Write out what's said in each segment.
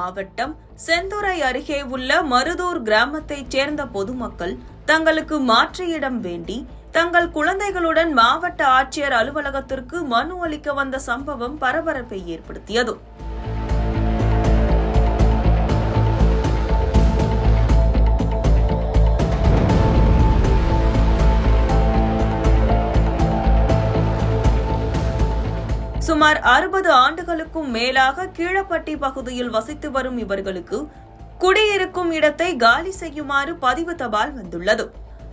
மாவட்டம் செந்துறை அருகே உள்ள மருதூர் கிராமத்தைச் சேர்ந்த பொதுமக்கள் தங்களுக்கு மாற்று இடம் வேண்டி தங்கள் குழந்தைகளுடன் மாவட்ட ஆட்சியர் அலுவலகத்திற்கு மனு அளிக்க வந்த சம்பவம் பரபரப்பை ஏற்படுத்தியது. சுமார் அறுபது ஆண்டுகளுக்கும் மேலாக கீழப்பட்டி பகுதியில் வசித்து வரும் இவர்களுக்கு குடியிருக்கும் இடத்தை காலி செய்யுமாறு பதிவு தபால் வந்துள்ளது.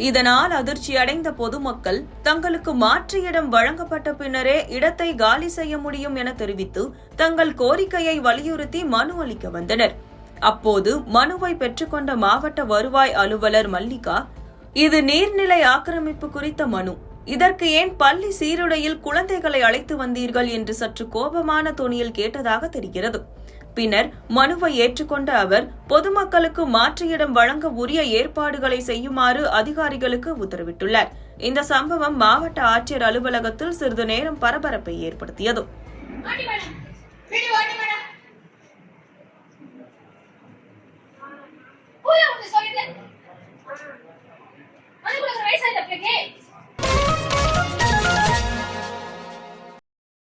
இதனால் அதிர்ச்சியடைந்த பொதுமக்கள் தங்களுக்கு மாற்று இடம் வழங்கப்பட்ட பின்னரே இடத்தை காலி செய்ய முடியும் என தெரிவித்து தங்கள் கோரிக்கையை வலியுறுத்தி மனு அளிக்க வந்தனர். அப்போது மனுவை பெற்றுக்கொண்ட மாவட்ட வருவாய் அலுவலர் மல்லிகா இது நீர்நிலை ஆக்கிரமிப்பு குறித்த மனு. இதற்கு ஏன் பள்ளி சீருடையில் குழந்தைகளை அழைத்து வந்தீர்கள் என்று சற்று கோபமான தொனியில் கேட்டதாக தெரிகிறது. பின்னர் மனுவை ஏற்றுக்கொண்ட அவர் பொதுமக்களுக்கு மாற்று இடம் வழங்க உரிய ஏற்பாடுகளை செய்யுமாறு அதிகாரிகளுக்கு உத்தரவிட்டுள்ளார். இந்த சம்பவம் மாவட்ட ஆட்சியர் அலுவலகத்தில் சிறிது நேரம் பரபரப்பை ஏற்படுத்தியது. Okay.